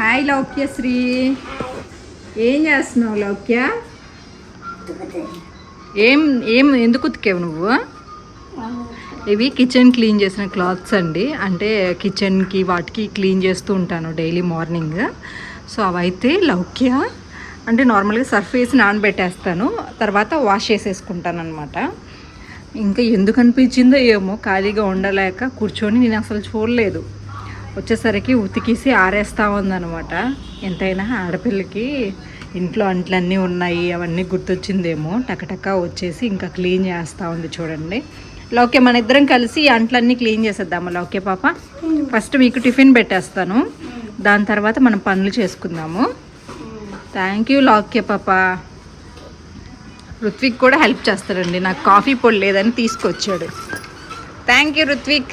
Hi లౌక్యశ్రీ ఏం చేస్తున్నావు లౌక్య? ఏం ఏం ఎందుకు ఉతికావు నువ్వు? ఇవి కిచెన్ క్లీన్ చేసిన క్లాత్స్ అండి. అంటే కిచెన్కి వాటికి క్లీన్ చేస్తూ ఉంటాను డైలీ మార్నింగ్ సో అవైతే లౌక్య అంటే నార్మల్గా సర్ఫ్ వేసి నానబెట్టేస్తాను. తర్వాత వాష్ చేసేసుకుంటాను అనమాట ఇంకా ఎందుకు అనిపించిందో ఏమో ఖాళీగా ఉండలేక కూర్చొని నేను అసలు చూడలేదు. వచ్చేసరికి ఉతికేసి ఆరేస్తూ ఉందన్నమాట. ఎంతైనా ఆడపిల్లకి ఇంట్లో అంట్లన్నీ ఉన్నాయి అవన్నీ గుర్తొచ్చిందేమో. టకటక వచ్చేసి ఇంకా క్లీన్ చేస్తూ ఉంది చూడండి. లోకే మన ఇద్దరం కలిసి అంట్లన్నీ క్లీన్ చేసేద్దాము. లోకే పాప ఫస్ట్ మీకు టిఫిన్ పెట్టేస్తాను. దాని తర్వాత మనం పనులు చేసుకుందాము. థ్యాంక్ యూ లోకే పాప. రుత్విక్ కూడా హెల్ప్ చేస్తాడండి. నాకు కాఫీ పొడి లేదని తీసుకొచ్చాడు. Thank you Ruthvik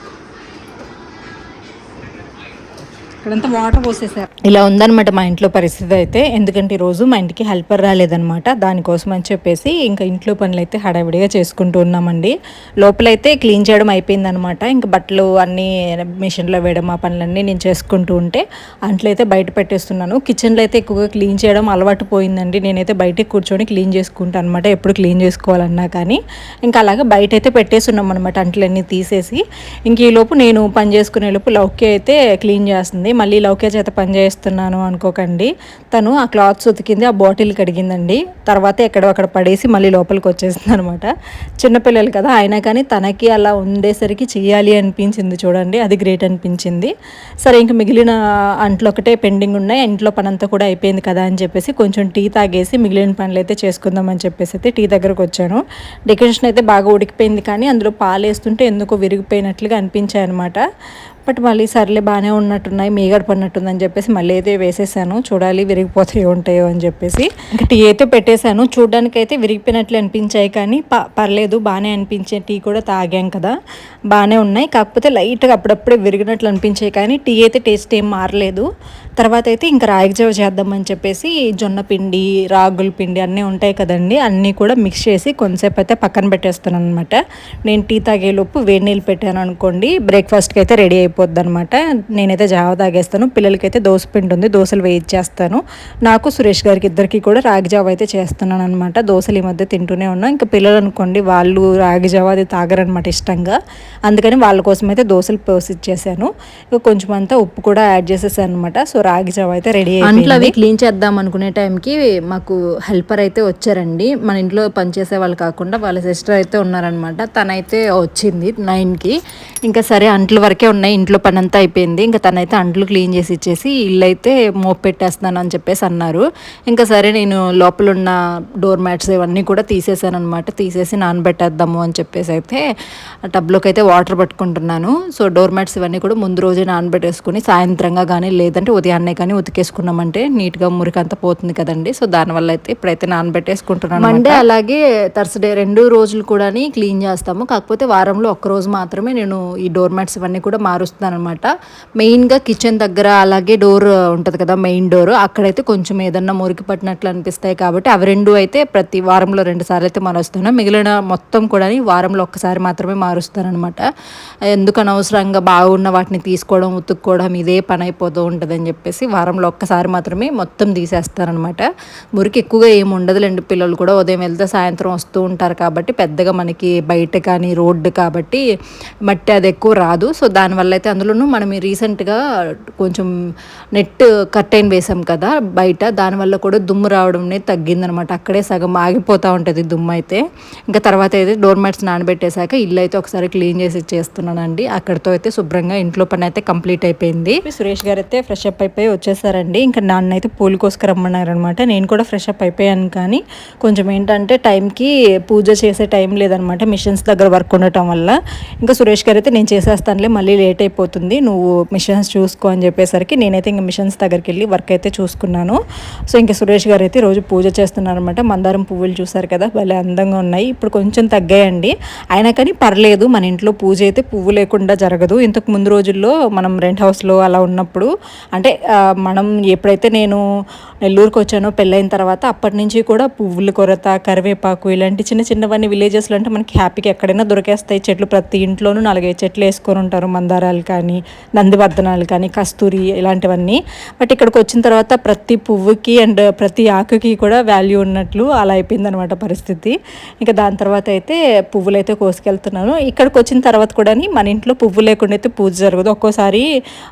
ఇక్కడంతా వాటర్ పోసేసారు ఇలా ఉందన్నమాట మా ఇంట్లో పరిస్థితి అయితే. ఎందుకంటే ఈరోజు మా ఇంటికి హెల్పర్ రాలేదనమాట దానికోసం అని చెప్పేసి ఇంకా ఇంట్లో పనులు అయితే హడావిడిగా చేసుకుంటూ ఉన్నామండి. లోపలైతే క్లీన్ చేయడం అయిపోయిందనమాట ఇంకా బట్టలు అన్నీ మిషన్లో వేయడం ఆ పనులన్నీ నేను చేసుకుంటూ ఉంటే అంట్లయితే బయట పెట్టేస్తున్నాను. కిచెన్లో అయితే ఎక్కువగా క్లీన్ చేయడం అలవాటు పోయిందండి. నేనైతే బయటకు కూర్చొని క్లీన్ చేసుకుంటాను అనమాట ఎప్పుడు క్లీన్ చేసుకోవాలన్నా కానీ. ఇంకా అలాగే బయట అయితే పెట్టేస్తున్నాం అనమాట అంట్లన్నీ తీసేసి. ఇంక ఈలోపు నేను పని చేసుకునే లోపు లౌక్య అయితే క్లీన్ చేస్తుంది. మళ్ళీ లౌక్య చేత పని చేస్తున్నాను అనుకోకండి. తను ఆ క్లాత్స్ ఉతికింది ఆ బాటిల్ కడిగిందండి. తర్వాత ఎక్కడో అక్కడ పడేసి మళ్ళీ లోపలికి వచ్చేసింది అనమాట చిన్నపిల్లలు కదా అయినా కానీ తనకి అలా ఉండేసరికి చేయాలి అనిపించింది చూడండి. అది గ్రేట్ అనిపించింది. సరే ఇంక మిగిలిన అంట్లో ఒకటే పెండింగ్ ఉన్నాయి. ఇంట్లో పని అంతా కూడా అయిపోయింది కదా అని చెప్పేసి కొంచెం టీ తాగేసి మిగిలిన పనులు అయితే చేసుకుందామని చెప్పేసి అయితే టీ దగ్గరకు వచ్చాను. డెకరేషన్ అయితే బాగా ఉడికిపోయింది కానీ అందులో పాలు వేస్తుంటే ఎందుకో విరిగిపోయినట్లుగా అనిపించాయి అనమాట బట్ మళ్ళీ సర్లే బాగానే ఉన్నట్టున్నాయి మీగడ పడినట్టుందని చెప్పేసి మళ్ళీ అయితే వేసేసాను. చూడాలి విరిగిపోతాయి ఉంటాయో అని చెప్పేసి. ఇంకా టీ అయితే పెట్టేశాను. చూడడానికి అయితే విరిగిపోయినట్లు అనిపించాయి కానీ ప పర్లేదు బాగానే అనిపించే టీ కూడా తాగాం కదా. బాగానే ఉన్నాయి. కాకపోతే లైట్గా అప్పుడప్పుడే విరిగినట్లు అనిపించాయి కానీ టీ అయితే టేస్ట్ ఏం మారలేదు. తర్వాత అయితే ఇంకా రాగిజావ చేద్దామని చెప్పేసి జొన్న పిండి రాగుల పిండి అన్నీ ఉంటాయి కదండి. అన్నీ కూడా మిక్స్ చేసి కొంతసేపు అయితే పక్కన పెట్టేస్తాను అనమాట నేను టీ తాగేలోపు వేడి నీళ్ళు పెట్టాను అనుకోండి బ్రేక్ఫాస్ట్కి అయితే రెడీ అయిపోద్ది అనమాట నేనైతే జావ తాగేస్తాను. పిల్లలకైతే దోశ పిండి ఉంది. దోశలు వేయించేస్తాను నాకు సురేష్ గారికి ఇద్దరికి కూడా రాగి జావ అయితే చేస్తున్నాను అనమాట దోశలు ఈ మధ్య తింటూనే ఉన్నాం. ఇంకా పిల్లలు అనుకోండి వాళ్ళు రాగి జావ అది తాగరనమాట ఇష్టంగా. అందుకని వాళ్ళ కోసం అయితే దోశలు పోసి ఇచ్చేసాను ఇక కొంచెం అంతా ఉప్పు కూడా యాడ్ చేసేసాను అనమాట సో రాగి జావ అయితే రెడీ అంట్లో అవి క్లీన్ చేద్దాం అనుకునే టైంకి మాకు హెల్పర్ అయితే వచ్చారండి. మన ఇంట్లో పనిచేసే వాళ్ళు కాకుండా వాళ్ళ సిస్టర్ అయితే ఉన్నారనమాట తనైతే వచ్చింది నైన్కి. ఇంకా సరే అంట్ల వరకే ఉన్నాయి. ఇంట్లో పనంతా అయిపోయింది. ఇంకా తనైతే అంట్లు క్లీన్ చేసి ఇచ్చేసి ఇల్లు అయితే మోపు పెట్టేస్తున్నాను అని చెప్పేసి అన్నారు. ఇంకా సరే నేను లోపల ఉన్న డోర్ మ్యాట్స్ ఇవన్నీ కూడా తీసేసాను అనమాట తీసేసి నానబెట్టేద్దాము అని చెప్పేసి అయితే టబ్లోకి అయితే వాటర్ పట్టుకుంటున్నాను. సో డోర్ మ్యాట్స్ ఇవన్నీ కూడా ముందు రోజే నానబెట్టేసుకుని సాయంత్రంగా కానీ లేదంటే ఉదయాన్నే కానీ ఉతికేసుకున్నామంటే నీట్గా మురికంతా పోతుంది కదండి. సో దానివల్ల అయితే ఇప్పుడైతే నానబెట్టేసుకుంటున్నాను మండే అలాగే థర్స్డే రెండు రోజులు కూడా క్లీన్ చేస్తాము. కాకపోతే వారంలో ఒక్క రోజు మాత్రమే నేను ఈ డోర్ మ్యాట్స్ ఇవన్నీ కూడా మారుస్తాను. అనమాట మెయిన్గా కిచెన్ దగ్గర అలాగే డోర్ ఉంటుంది కదా మెయిన్ డోర్ అక్కడైతే కొంచెం ఏదన్నా మురికి పట్టినట్లు అనిపిస్తాయి కాబట్టి అవి రెండు అయితే ప్రతి వారంలో రెండు సార్లు అయితే మారుస్తున్నాం. మిగిలిన మొత్తం కూడా వారంలో ఒక్కసారి మాత్రమే మారుస్తారనమాట ఎందుకు అనవసరంగా బాగున్న వాటిని తీసుకోవడం ఉతుక్కోవడం ఇదే పని అయిపోతూ ఉంటుందని చెప్పేసి వారంలో ఒక్కసారి మాత్రమే మొత్తం తీసేస్తారనమాట మురికి ఎక్కువగా ఏమి ఉండదులేండి. పిల్లలు కూడా ఉదయం వెళ్తే సాయంత్రం వస్తూ ఉంటారు కాబట్టి పెద్దగా మనకి బయట కానీ రోడ్డు కాబట్టి మట్టి అది ఎక్కువ రాదు. సో దానివల్ల అయితే అందులోనూ మనం రీసెంట్గా కొంచెం నెట్ కర్టైన్ వేసాం కదా బయట దానివల్ల కూడా దుమ్ము రావడం అనేది తగ్గిందనమాట. అక్కడే సగం ఆగిపోతూ ఉంటుంది దుమ్ము అయితే. ఇంకా తర్వాత అయితే డోర్ మ్యాట్స్ నానబెట్టేశాక ఇల్లు అయితే ఒకసారి క్లీన్ చేసి ఇచ్చేస్తున్నానండి. అక్కడితో అయితే శుభ్రంగా ఇంట్లో పని అయితే కంప్లీట్ అయిపోయింది. సురేష్ గారు అయితే ఫ్రెష్ అప్ అయిపోయి వచ్చేసారండి. ఇంకా నాన్న అయితే పూలు కోసుకురమ్మన్నారనమాట. నేను కూడా ఫ్రెష్ అప్ అయిపోయాను కానీ కొంచెం ఏంటంటే టైంకి పూజ చేసే టైం లేదనమాట. మిషన్స్ దగ్గర వర్క్ ఉండటం వల్ల. ఇంకా సురేష్ గారు అయితే నేను చేసేస్తానులే మళ్ళీ లేట్ అయిపోతుంది నువ్వు మిషన్స్ చూసుకో అని చెప్పేసరికి నేనైతే ఇంకా మిషన్స్ దగ్గరికి వెళ్ళి వర్క్ అయితే చూసుకున్నాను. సో ఇంకా సురేష్ గారు అయితే రోజు పూజ చేస్తున్నారనమాట మందారం పువ్వులు చూసారు కదా భలే అందంగా ఉన్నాయి. ఇప్పుడు కొంచెం తగ్గాయండి. అయినా కానీ పర్లేదు మన ఇంట్లో పూజ అయితే పువ్వు లేకుండా జరగదు. ఇంతకు ముందు రోజుల్లో మనం రెంట్ హౌస్లో అలా ఉన్నప్పుడు అంటే మనం ఎప్పుడైతే నేను నెల్లూరుకి వచ్చానో పెళ్ళైన తర్వాత అప్పటి నుంచి కూడా పువ్వుల కొరత కరివేపాకు ఇలాంటి చిన్న చిన్నవన్నీ విలేజెస్లో అంటే మనకి హ్యాపీగా ఎక్కడైనా దొరికేస్తాయి. చెట్లు ప్రతి ఇంట్లోనూ నాలుగైదు చెట్లు వేసుకొని ఉంటారు మందారాలు. కానీ నందివర్ధనాలు కానీ కస్తూరి ఇలాంటివన్నీ. బట్ ఇక్కడికి వచ్చిన తర్వాత ప్రతి పువ్వుకి అండ్ ప్రతి ఆకుకి కూడా వాల్యూ ఉన్నట్లు అలా అయిపోయిందనమాట పరిస్థితి. ఇంకా దాని తర్వాత అయితే పువ్వులు అయితే కోసుకెళ్తున్నాను. ఇక్కడికి వచ్చిన తర్వాత కూడా మన ఇంట్లో పువ్వు లేకుండా అయితే పూజ జరగదు. ఒక్కోసారి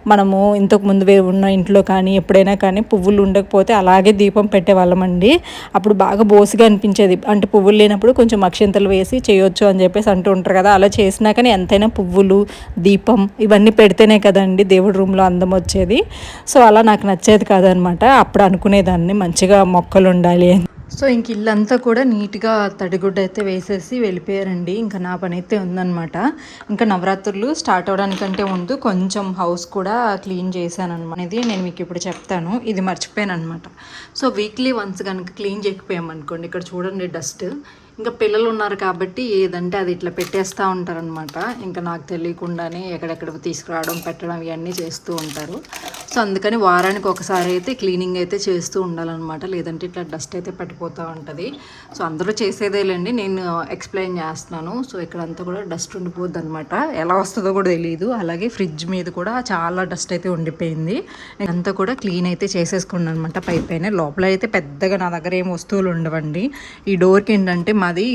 మనము ఇంతకు ముందు ఉన్న ఇంట్లో కానీ ఎప్పుడైనా కానీ పువ్వులు ఉండకపోతే అలాగే దీపం పెట్టేవాళ్ళమండి అప్పుడు బాగా బోసుగా అనిపించేది. అంటే పువ్వులు లేనప్పుడు కొంచెం అక్షింతలు వేసి చేయొచ్చు అని చెప్పేసి అంటూ ఉంటారు కదా అలా చేసినా కానీ ఎంతైనా పువ్వులు దీపం ఇవన్నీ పెడితేనే కదండి దేవుడి రూమ్లో అందం వచ్చేది. సో అలా నాకు నచ్చేది కాదనమాట. అప్పుడు అనుకునేదాన్ని మంచిగా మొక్కలు ఉండాలి అని. సో ఇంక ఇల్లంతా కూడా నీట్గా తడిగుడ్డ అయితే వేసేసి వెళ్ళిపోయారండి. ఇంకా నా పని అయితే ఉందనమాట. ఇంకా నవరాత్రులు స్టార్ట్ అవడానికంటే ముందు కొంచెం హౌస్ కూడా క్లీన్ చేశాను అనమాట ఇది నేను మీకు ఇప్పుడు చెప్తాను. ఇది మర్చిపోయాను అనమాట సో వీక్లీ వన్స్ కనుక క్లీన్ చేయకపోయామనుకోండి ఇక్కడ చూడండి డస్ట్. ఇంకా పిల్లలు ఉన్నారు కాబట్టి ఏదంటే అది ఇట్లా పెట్టేస్తూ ఉంటారనమాట ఇంకా నాకు తెలియకుండానే ఎక్కడెక్కడ తీసుకురావడం పెట్టడం ఇవన్నీ చేస్తూ ఉంటారు. సో అందుకని వారానికి ఒకసారి అయితే క్లీనింగ్ అయితే చేస్తూ ఉండాలన్నమాట. లేదంటే ఇట్లా డస్ట్ అయితే పట్టిపోతూ ఉంటుంది. సో అందరూ చేసేదేలేండి. నేను ఎక్స్ప్లెయిన్ చేస్తున్నాను. సో ఇక్కడంతా కూడా డస్ట్ ఉండిపోద్ది అనమాట ఎలా వస్తుందో కూడా తెలియదు అలాగే ఫ్రిడ్జ్ మీద కూడా చాలా డస్ట్ అయితే ఉండిపోయింది. అంతా కూడా క్లీన్ అయితే చేసేసుకున్నాను అనమాట పై పైన లోపల అయితే పెద్దగా నా దగ్గర ఏం వస్తువులు ఉండవండి. ఈ డోర్కి ఏంటంటే మా మాది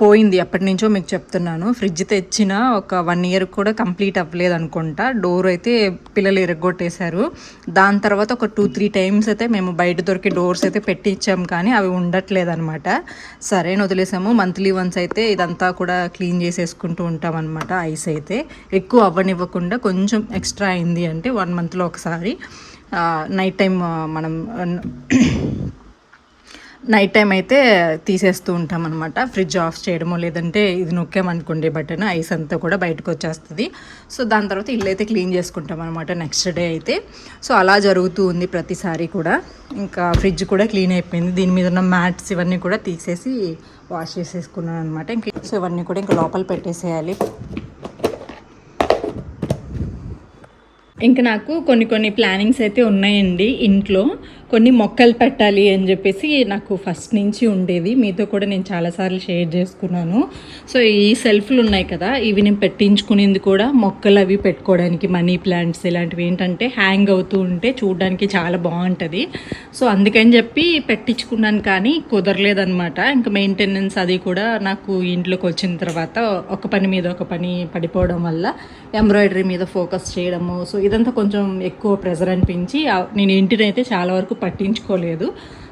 పోయింది ఎప్పటి నుంచో మీకు చెప్తున్నాను. ఫ్రిడ్జ్ తెచ్చిన ఒక వన్ ఇయర్ కూడా కంప్లీట్ అవ్వలేదు అనుకుంటా. డోర్ అయితే పిల్లలు ఎరగొట్టేశారు. దాని తర్వాత ఒక టూ త్రీ టైమ్స్ అయితే మేము బయట దొరికే డోర్స్ అయితే పెట్టించాం కానీ అవి ఉండట్లేదు అనమాట సరే వదిలేసాము. మంత్లీ వన్స్ అయితే ఇదంతా కూడా క్లీన్ చేసేసుకుంటూ ఉంటాం అనమాట ఐస్ అయితే. ఎక్కువ అవ్వనివ్వకుండా కొంచెం ఎక్స్ట్రా అయింది అంటే వన్ మంత్లో ఒకసారి. నైట్ టైం మనం నైట్ టైం అయితే తీసేస్తూ ఉంటాం అనమాట ఫ్రిడ్జ్ ఆఫ్ చేయడమో లేదంటే ఇది నొక్కామనుకోండి బటన్ ఐస్ అంతా కూడా బయటకు వచ్చేస్తుంది. సో దాని తర్వాత ఇల్లు అయితే క్లీన్ చేసుకుంటాం అనమాట నెక్స్ట్ డే అయితే. సో అలా జరుగుతూ ఉంది ప్రతిసారి కూడా. ఇంకా ఫ్రిడ్జ్ కూడా క్లీన్ అయిపోయింది. దీని మీద ఉన్న మ్యాట్స్ ఇవన్నీ కూడా తీసేసి వాష్ చేసేసుకున్నాను అనమాట ఇంక సో ఇవన్నీ కూడా ఇంకా లోపల పెట్టేసేయాలి. ఇంకా నాకు కొన్ని కొన్ని ప్లానింగ్స్ అయితే ఉన్నాయండి ఇంట్లో. కొన్ని మొక్కలు పెట్టాలి అని చెప్పేసి నాకు ఫస్ట్ నుంచి ఉండేది మీతో కూడా నేను చాలాసార్లు షేర్ చేసుకున్నాను. సో ఈ సెల్ఫ్లు ఉన్నాయి కదా ఇవి నేను పెట్టించుకునేది కూడా మొక్కలు అవి పెట్టుకోవడానికి మనీ ప్లాంట్స్ ఇలాంటివి ఏంటంటే హ్యాంగ్ అవుతూ ఉంటే చూడడానికి చాలా బాగుంటుంది. సో అందుకని చెప్పి పెట్టించుకున్నాను కానీ కుదరలేదనమాట ఇంకా మెయింటెనెన్స్ అది కూడా నాకు ఇంట్లోకి వచ్చిన తర్వాత ఒక పని మీద ఒక పని పడిపోవడం వల్ల ఎంబ్రాయిడరీ మీద ఫోకస్ చేయడము. సో ఇదంతా కొంచెం ఎక్కువ ప్రెజర్ అనిపించి నేను ఇంటినైతే చాలా వరకు పట్టించుకోలేదు.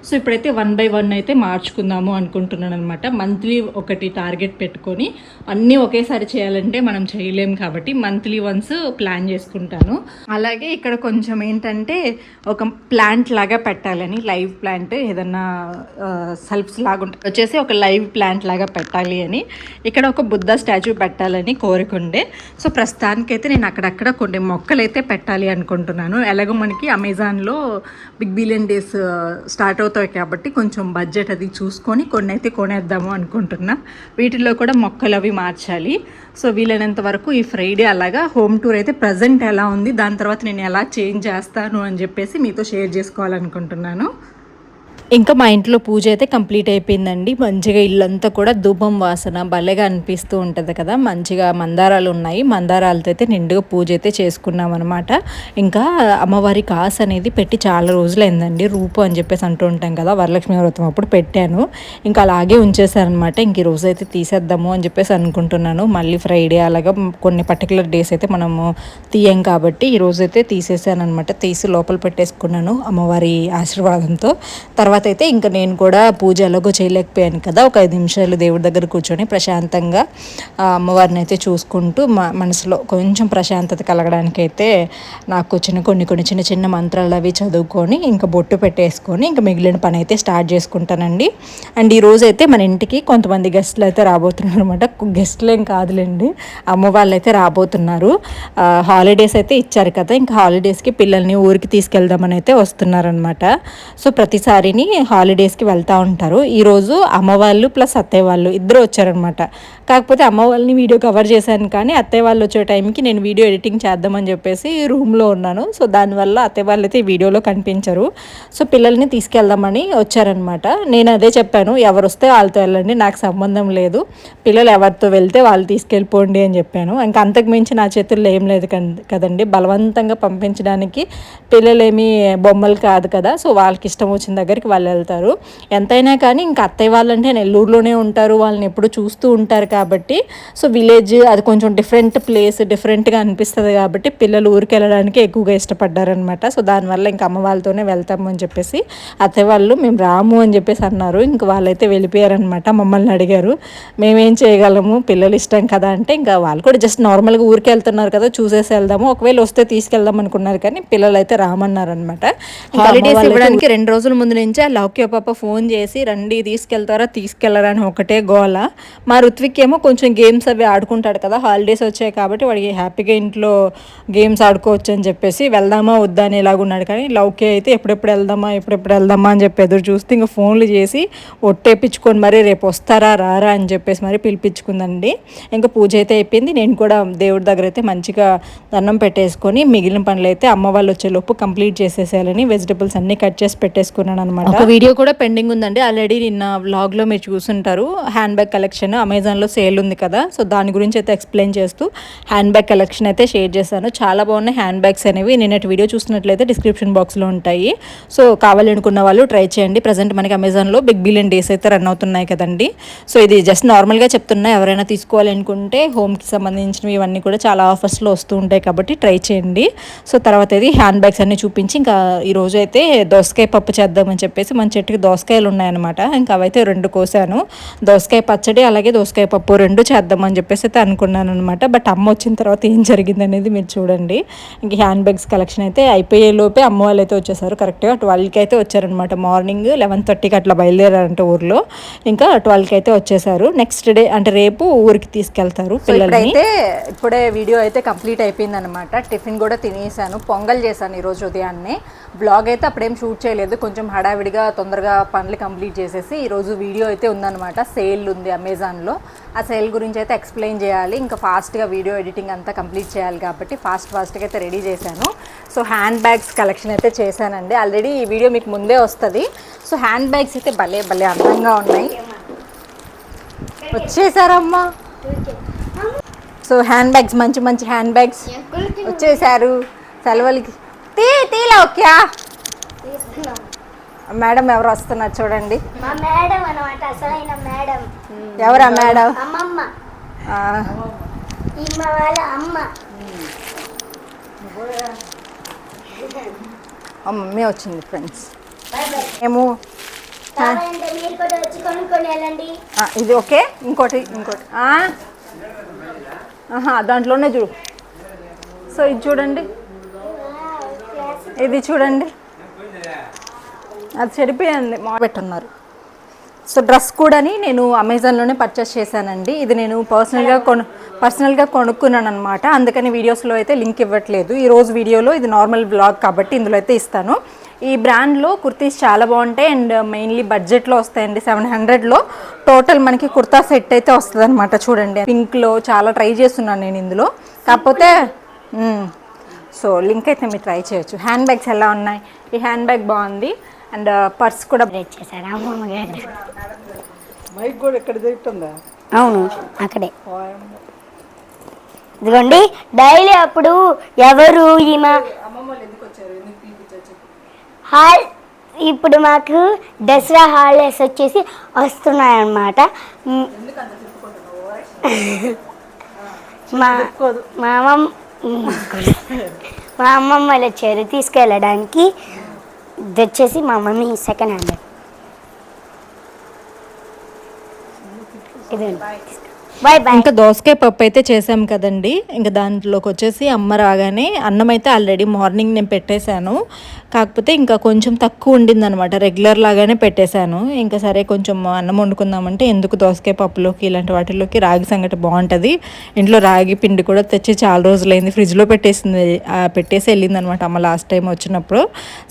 సో ఇప్పుడైతే వన్ బై వన్ అయితే మార్చుకుందాము అనుకుంటున్నాను అనమాట మంత్లీ ఒకటి టార్గెట్ పెట్టుకొని అన్నీ ఒకేసారి చేయాలంటే మనం చేయలేం కాబట్టి మంత్లీ వన్స్ ప్లాన్ చేసుకుంటాను. అలాగే ఇక్కడ కొంచెం ఏంటంటే ఒక ప్లాంట్ లాగా పెట్టాలని లైవ్ ప్లాంట్ ఏదన్నా సెల్ఫ్స్ లాగా ఉంటుంది వచ్చేసి ఒక లైవ్ ప్లాంట్ లాగా పెట్టాలి అని. ఇక్కడ ఒక బుద్ధ స్టాచ్యూ పెట్టాలని కోరుకుండే సో ప్రస్తుతానికైతే నేను అక్కడక్కడ కొన్ని మొక్కలు అయితే పెట్టాలి అనుకుంటున్నాను. ఎలాగో మనకి అమెజాన్లో బిగ్ బిలియన్ డేస్ స్టార్ట్ అవుతుంది అవుతాయి కాబట్టి కొంచెం బడ్జెట్ అది చూసుకొని కొన్ని అయితే కొనేద్దాము అనుకుంటున్నా. వీటిల్లో కూడా మొక్కలు అవి మార్చాలి. సో వీలైనంత వరకు ఈ ఫ్రైడే అలాగా హోమ్ టూర్ అయితే ప్రజెంట్ ఎలా ఉంది దాని తర్వాత నేను ఎలా చేంజ్ చేస్తాను అని చెప్పేసి మీతో షేర్ చేసుకోవాలనుకుంటున్నాను. ఇంకా మా ఇంట్లో పూజ అయితే కంప్లీట్ అయిపోయిందండి. మంచిగా ఇల్లంతా కూడా ధూపం వాసన భలేగా అనిపిస్తూ ఉంటుంది కదా. మంచిగా మందారాలు ఉన్నాయి. మందారాలతో అయితే నిండుగా పూజ అయితే చేసుకున్నాం అనమాట ఇంకా అమ్మవారి కాసు అనేది పెట్టి చాలా రోజులైందండి. రూపు అని చెప్పేసి అంటూ ఉంటాం కదా. వరలక్ష్మి వ్రతం అప్పుడు పెట్టాను. ఇంకా అలాగే ఉంచేసారనమాట ఇంక ఈ రోజు అయితే తీసేద్దాము అని చెప్పేసి అనుకుంటున్నాను. మళ్ళీ ఫ్రైడే అలాగా కొన్ని పర్టికులర్ డేస్ అయితే మనము తీయం కాబట్టి ఈ రోజు అయితే తీసేసాను అనమాట తీసి లోపల పెట్టేసుకున్నాను అమ్మవారి ఆశీర్వాదంతో. తర్వాత తర్వాత అయితే ఇంకా నేను కూడా పూజ ఎలాగో చేయలేకపోయాను కదా. ఒక ఐదు నిమిషాలు దేవుడి దగ్గర కూర్చొని ప్రశాంతంగా అమ్మవారిని అయితే చూసుకుంటూ మా మనసులో కొంచెం ప్రశాంతత కలగడానికి అయితే నాకు వచ్చిన కొన్ని కొన్ని చిన్న చిన్న మంత్రాలు అవి చదువుకొని ఇంకా బొట్టు పెట్టేసుకొని ఇంకా మిగిలిన పని అయితే స్టార్ట్ చేసుకుంటానండి. అండ్ ఈ అయితే మన ఇంటికి కొంతమంది గెస్ట్లు అయితే రాబోతున్నారు అనమాట గెస్ట్లు ఏం కాదులేండి. అమ్మ వాళ్ళు అయితే రాబోతున్నారు హాలిడేస్ అయితే ఇచ్చారు కదా. ఇంకా హాలిడేస్కి పిల్లల్ని ఊరికి తీసుకెళ్దామని అయితే వస్తున్నారనమాట సో ప్రతిసారిని హాలిడేస్కి వెళ్తూ ఉంటారు. ఈరోజు అమ్మ వాళ్ళు ప్లస్ అత్తయ్య వాళ్ళు ఇద్దరు వచ్చారనమాట కాకపోతే అమ్మ వాళ్ళని వీడియో కవర్ చేశాను కానీ అత్తయ్య వాళ్ళు వచ్చే టైంకి నేను వీడియో ఎడిటింగ్ చేద్దామని చెప్పేసి రూమ్లో ఉన్నాను. సో దానివల్ల అత్తయ్య వాళ్ళు అయితే వీడియోలో కనిపించరు. సో పిల్లల్ని తీసుకెళ్దామని వచ్చారనమాట నేను అదే చెప్పాను ఎవరు వస్తే వాళ్ళతో వెళ్ళండి నాకు సంబంధం లేదు. పిల్లలు ఎవరితో వెళ్తే వాళ్ళు తీసుకెళ్ళిపోండి అని చెప్పాను. ఇంకా అంతకు మించి నా చేతుల్లో ఏం లేదు కదండి. బలవంతంగా పంపించడానికి పిల్లలేమి బొమ్మలు కాదు కదా. సో వాళ్ళకి ఇష్టం వచ్చిన దగ్గరికి వాళ్ళు వెళ్తారు. ఎంతైనా కానీ ఇంకా అత్తయ్య వాళ్ళంటే నెల్లూరులోనే ఉంటారు. వాళ్ళని ఎప్పుడు చూస్తూ ఉంటారు కాబట్టి. సో విలేజ్ అది కొంచెం డిఫరెంట్ ప్లేస్ డిఫరెంట్గా అనిపిస్తుంది కాబట్టి పిల్లలు ఊరికి వెళ్ళడానికి ఎక్కువగా ఇష్టపడ్డారనమాట సో దానివల్ల ఇంకా అమ్మ వాళ్ళతోనే వెళ్తాము అని చెప్పేసి అత్తయ్య వాళ్ళు మేము రాము అని చెప్పేసి అన్నారు. ఇంక వాళ్ళైతే వెళ్ళిపోయారనమాట మమ్మల్ని అడిగారు. మేమేం చేయగలము? పిల్లలు ఇష్టం కదా అంటే ఇంకా వాళ్ళు కూడా జస్ట్ నార్మల్గా ఊరికి వెళ్తున్నారు కదా చూసేసి వెళ్దాము. ఒకవేళ వస్తే తీసుకెళ్దాం అనుకున్నారు కానీ పిల్లలు అయితే రామన్నారు అనమాట హాలిడేస్ ఇవ్వడానికి రెండు రోజుల ముందు నుంచే అయితే లౌక్య పాప ఫోన్ చేసి రండి తీసుకెళ్తారా తీసుకెళ్ళరని అని ఒకటే గోల. మా ఋత్విక్ ఏమో కొంచెం గేమ్స్ అవి ఆడుకుంటాడు కదా హాలిడేస్ వచ్చాయి కాబట్టి వాడికి హ్యాపీగా ఇంట్లో గేమ్స్ ఆడుకోవచ్చు అని చెప్పేసి వెళ్దామా వద్దా అని ఇలాగున్నాడు కానీ లౌక్య అయితే ఎప్పుడెప్పుడు వెళ్దామా ఎప్పుడెప్పుడు వెళ్దామా అని చెప్పి ఎదురు చూస్తే ఇంకా ఫోన్లు చేసి ఒట్టేపించుకొని మరి రేపు వస్తారా రారా అని చెప్పేసి మరి పిలిపించుకుందండి. ఇంకా పూజ అయితే అయిపోయింది. నేను కూడా దేవుడి దగ్గర అయితే మంచిగా దండం పెట్టేసుకొని మిగిలిన పనులు అయితే అమ్మ వాళ్ళు వచ్చేలోపు కంప్లీట్ చేసేసేయాలని వెజిటబుల్స్ అన్ని కట్ చేసి పెట్టేసుకున్నాను అనమాట ఒక వీడియో కూడా పెండింగ్ ఉందండి. ఆల్రెడీ నిన్న వ్లాగ్లో మీరు చూసుంటారు. హ్యాండ్ బ్యాగ్ కలెక్షన్ అమెజాన్లో సేల్ ఉంది కదా. సో దాని గురించి అయితే ఎక్స్ప్లెయిన్ చేస్తూ హ్యాండ్ బ్యాగ్ కలెక్షన్ అయితే షేర్ చేశాను. చాలా బాగున్నాయి హ్యాండ్ బ్యాగ్స్ అనేవి నిన్నటి వీడియో చూసినట్లయితే డిస్క్రిప్షన్ బాక్స్లో ఉంటాయి. సో కావాలనుకున్న వాళ్ళు ట్రై చేయండి. ప్రజెంట్ మనకి అమెజాన్లో బిగ్ బిలియన్ డేస్ అయితే రన్ అవుతున్నాయి కదండి. సో ఇది జస్ట్ నార్మల్గా చెప్తున్నా. ఎవరైనా తీసుకోవాలనుకుంటే హోమ్కి సంబంధించినవి ఇవన్నీ కూడా చాలా ఆఫర్స్లో వస్తూ ఉంటాయి కాబట్టి ట్రై చేయండి. సో తర్వాత ఇది హ్యాండ్ బ్యాగ్స్ అన్ని చూపించి ఇంకా ఈ రోజు అయితే దోసకాయ పప్పు చేద్దామని చెప్పేసి మన చెట్టుకి దోసకాయలు ఉన్నాయన్నమాట. ఇంకా అవైతే రెండు కోసాను. దోసకాయ పచ్చడి అలాగే దోసకాయ పప్పు రెండు చేద్దామని చెప్పేసి అయితే అనుకున్నాను అనమాట బట్ అమ్మ వచ్చిన తర్వాత ఏం జరిగింది అనేది మీరు చూడండి. ఇంక హ్యాండ్ బ్యాగ్స్ కలెక్షన్ అయితే అయిపోయే లోపే అమ్మ వాళ్ళు అయితే వచ్చేసారు. కరెక్ట్గా ట్వెల్వ్కి అయితే వచ్చారనమాట మార్నింగ్ లెవెన్ థర్టీకి అట్లా బయలుదేరారంట ఊర్లో. ఇంకా ట్వెల్వ్కి అయితే వచ్చేసారు. నెక్స్ట్ డే అంటే రేపు ఊరికి తీసుకెళ్తారు పిల్లల్ని. అయితే ఇప్పుడే వీడియో అయితే కంప్లీట్ అయిపోయింది అనమాట టిఫిన్ కూడా తినేసాను. పొంగల్ చేశాను ఈరోజు ఉదయాన్నే. బ్లాగ్ అయితే అప్పుడేం షూట్ చేయలేదు. కొంచెం హడావిడిగా తొందరగా పనులు కంప్లీట్ చేసేసి ఈరోజు వీడియో అయితే ఉందన్నమాట. సేల్ ఉంది అమెజాన్లో ఆ సేల్ గురించి అయితే ఎక్స్ప్లెయిన్ చేయాలి. ఇంకా ఫాస్ట్గా వీడియో ఎడిటింగ్ అంతా కంప్లీట్ చేయాలి కాబట్టి ఫాస్ట్ ఫాస్ట్గా అయితే రెడీ చేశాను. సో హ్యాండ్ బ్యాగ్స్ కలెక్షన్ అయితే చేశానండి. ఆల్రెడీ ఈ వీడియో మీకు ముందే వస్తుంది. సో హ్యాండ్ బ్యాగ్స్ అయితే భలే భలే అందంగా ఉన్నాయి. వచ్చేసారమ్మా. సో హ్యాండ్ బ్యాగ్స్ మంచి మంచి హ్యాండ్ బ్యాగ్స్ వచ్చేసారు. సెలవులకి తీ తీలా ఓకే మేడం ఎవరు వస్తున్నారు చూడండి. మా మేడం అనమాట అసలైన మేడం. ఎవరా మేడం? అమ్మమ్మ. ఆ, ఈ మా వాళ్ళ అమ్మ. ఆ మమ్మీ వచ్చింది ఫ్రెండ్స్ మేము కావాలంటే మీరు కూడా వచ్చి కొనుక్కొని వెళ్ళండి. ఆ, ఇది ఓకే? ఇంకోటి ఇంకోటి. ఆ? ఆహా దాంట్లోనే చూడు. సో ఇది చూడండి. ఇది చూడండి. అది చెడిపోయింది. మా పెట్టున్నారు. సో డ్రెస్ కూడాని నేను అమెజాన్లోనే పర్చేస్ చేశానండి. ఇది నేను పర్సనల్గా కొను పర్సనల్గా కొనుక్కున్నాను అనమాట అందుకని వీడియోస్లో అయితే లింక్ ఇవ్వట్లేదు. ఈ రోజు వీడియోలో ఇది నార్మల్ బ్లాగ్ కాబట్టి ఇందులో అయితే ఇస్తాను. ఈ బ్రాండ్లో కుర్తీస్ చాలా బాగుంటాయి అండ్ మెయిన్లీ బడ్జెట్లో వస్తాయండి సెవెన్ హండ్రెడ్లో. టోటల్ మనకి కుర్తా సెట్ అయితే వస్తుంది అనమాట చూడండి. పింక్లో చాలా ట్రై చేస్తున్నాను నేను ఇందులో. కాకపోతే సో లింక్ అయితే మీరు ట్రై చేయొచ్చు. హ్యాండ్ బ్యాగ్స్ ఎలా ఉన్నాయి? ఈ హ్యాండ్ బ్యాగ్ బాగుంది. అండ్ పర్స్ కూడా రేట్ చేశారు. అమ్మమ్మ గారు. మైక్ కూడా ఎక్కడ తింటుందా అవును అక్కడే. ఇదిగోండి డైలీ అప్పుడు ఎవరు ఈమె? హాల్ ఇప్పుడు మాకు దసరా హాలిడేస్ వచ్చేసి వస్తున్నాయన్నమాట. మ్, మా మా అమ్మమ్మ మా అమ్మమ్మలు వచ్చారు తీసుకెళ్ళడానికి. ఇది వచ్చేసి మా మమ్మీ సెకండ్ హ్యాండ్ ఇదే బాయ్ బాయ్ ఇంకా దోసకాయ పప్పు అయితే చేసాం కదండి. ఇంకా దాంట్లోకి వచ్చేసి అమ్మ రాగానే అన్నం అయితే ఆల్రెడీ మార్నింగ్ నేను పెట్టేశాను. కాకపోతే ఇంకా కొంచెం తక్కువ ఉండిందనమాట రెగ్యులర్ లాగానే పెట్టేశాను. ఇంకా సరే కొంచెం అన్నం వండుకుందామంటే ఎందుకు దోసకాయ పప్పులోకి ఇలాంటి వాటిలోకి రాగి సంగటి బాగుంటుంది. ఇంట్లో రాగి పిండి కూడా తెచ్చి చాలా రోజులైంది. ఫ్రిడ్జ్లో పెట్టేసింది పెట్టేసి వెళ్ళింది అనమాట అమ్మ లాస్ట్ టైం వచ్చినప్పుడు.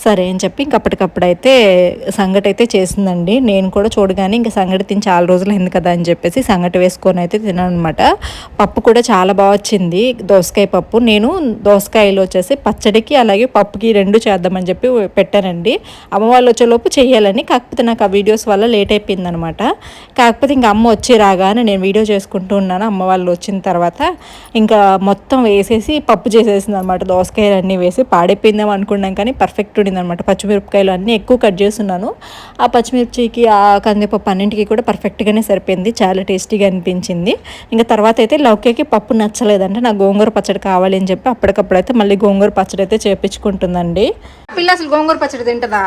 సరే అని చెప్పి ఇంక అప్పటికప్పుడు అయితే సంగటి అయితే చేసిందండి. నేను కూడా చూడగానే ఇంకా సంగటి తిని చాలా రోజులైంది కదా అని చెప్పేసి సంగటి వేసుకొని అయితే తిన్నాను అనమాట పప్పు కూడా చాలా బాగా వచ్చింది. దోసకాయ పప్పు. నేను దోసకాయలు వచ్చేసి పచ్చడికి అలాగే పప్పుకి రెండు చేద్దామని చెప్పి పెట్టానండి. అమ్మ వాళ్ళు వచ్చేలోపు చేయాలని కాకపోతే నాకు ఆ వీడియోస్ వల్ల లేట్ అయిపోయింది అనమాట కాకపోతే ఇంకా అమ్మ వచ్చి రాగానే నేను వీడియో చేసుకుంటూ ఉన్నాను. అమ్మ వాళ్ళు వచ్చిన తర్వాత ఇంకా మొత్తం వేసేసి పప్పు చేసేసింది అనమాట దోసకాయలు అన్నీ వేసి పాడైపోయిందేమో అనుకున్నాం కానీ పర్ఫెక్ట్ ఉండింది అనమాట పచ్చిమిరపకాయలు అన్నీ ఎక్కువ కట్ చేస్తున్నాను. ఆ పచ్చిమిర్చికి ఆ కందిపప్పు అన్నింటికి కూడా పర్ఫెక్ట్గానే సరిపోయింది. చాలా టేస్టీగా అనిపించింది. ఇంకా తర్వాత అయితే లౌకేకి పప్పు నచ్చలేదంటే. నాకు గోంగూర పచ్చడి కావాలి అని చెప్పి అప్పటికప్పుడు అయితే మళ్ళీ గోంగూర పచ్చడి అయితే చేపించుకుంటుందండి. పిల్ల అసలు గోంగూర పచ్చడి తింటదా?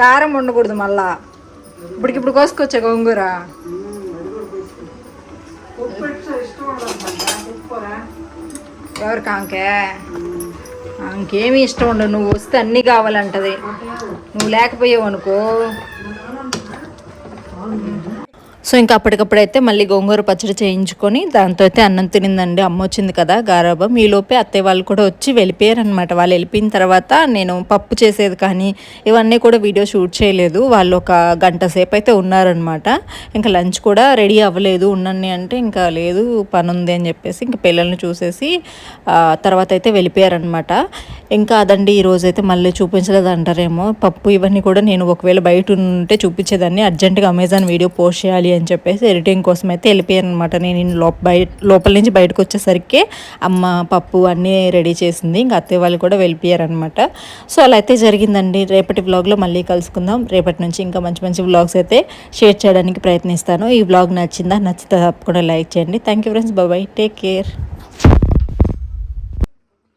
కారం ఉండకూడదు మళ్ళా. ఇప్పటికి ఇప్పుడు కోసుకొచ్చా గోంగూర? ఎవరు కాంకే? ఇంకేమి ఇష్టం ఉండదు. నువ్వు వస్తే అన్నీ కావాలంటది. నువ్వు లేకపోయావు అనుకో సో ఇంకా అప్పటికప్పుడైతే మళ్ళీ గోంగూర పచ్చడి చేయించుకొని దాంతో అయితే అన్నం తినిందండి. అమ్మ వచ్చింది కదా గారాబం. ఈ లోపే అత్తయ్య వాళ్ళు కూడా వచ్చి వెళ్ళిపోయారనమాట వాళ్ళు వెళ్ళిపోయిన తర్వాత నేను పప్పు చేసేది కానీ ఇవన్నీ కూడా వీడియో షూట్ చేయలేదు. వాళ్ళు ఒక గంట సేపు అయితే ఉన్నారనమాట ఇంకా లంచ్ కూడా రెడీ అవ్వలేదు. ఉన్నన్ని అంటే ఇంకా లేదు పని ఉంది అని చెప్పేసి ఇంకా పిల్లల్ని చూసేసి తర్వాత అయితే వెళ్ళిపోయారనమాట ఇంకా అదండి ఈ రోజు అయితే మళ్ళీ చూపించలేదు అంటారేమో పప్పు ఇవన్నీ కూడా నేను ఒకవేళ బయట ఉంటే చూపించేదాన్ని. అర్జెంటుగా అమెజాన్ వీడియో పోస్ట్ చేయాలి అని చెప్పేసి ఎడిటింగ్ కోసం అయితే వెళ్ళిపోయాను అనమాట నేను లోప బయట లోపల నుంచి బయటకు వచ్చేసరికి అమ్మ పప్పు అన్నీ రెడీ చేసింది. ఇంకా అత్తయ్య వాళ్ళు కూడా వెళ్ళిపోయారనమాట సో అలా అయితే జరిగిందండి. రేపటి వ్లాగ్లో మళ్ళీ కలుసుకుందాం. రేపటి నుంచి ఇంకా మంచి మంచి వ్లాగ్స్ అయితే షేర్ చేయడానికి ప్రయత్నిస్తాను. ఈ వ్లాగ్ నచ్చిందా నచ్చితే తప్పకుండా లైక్ చేయండి. Thank you friends. Bye bye take care.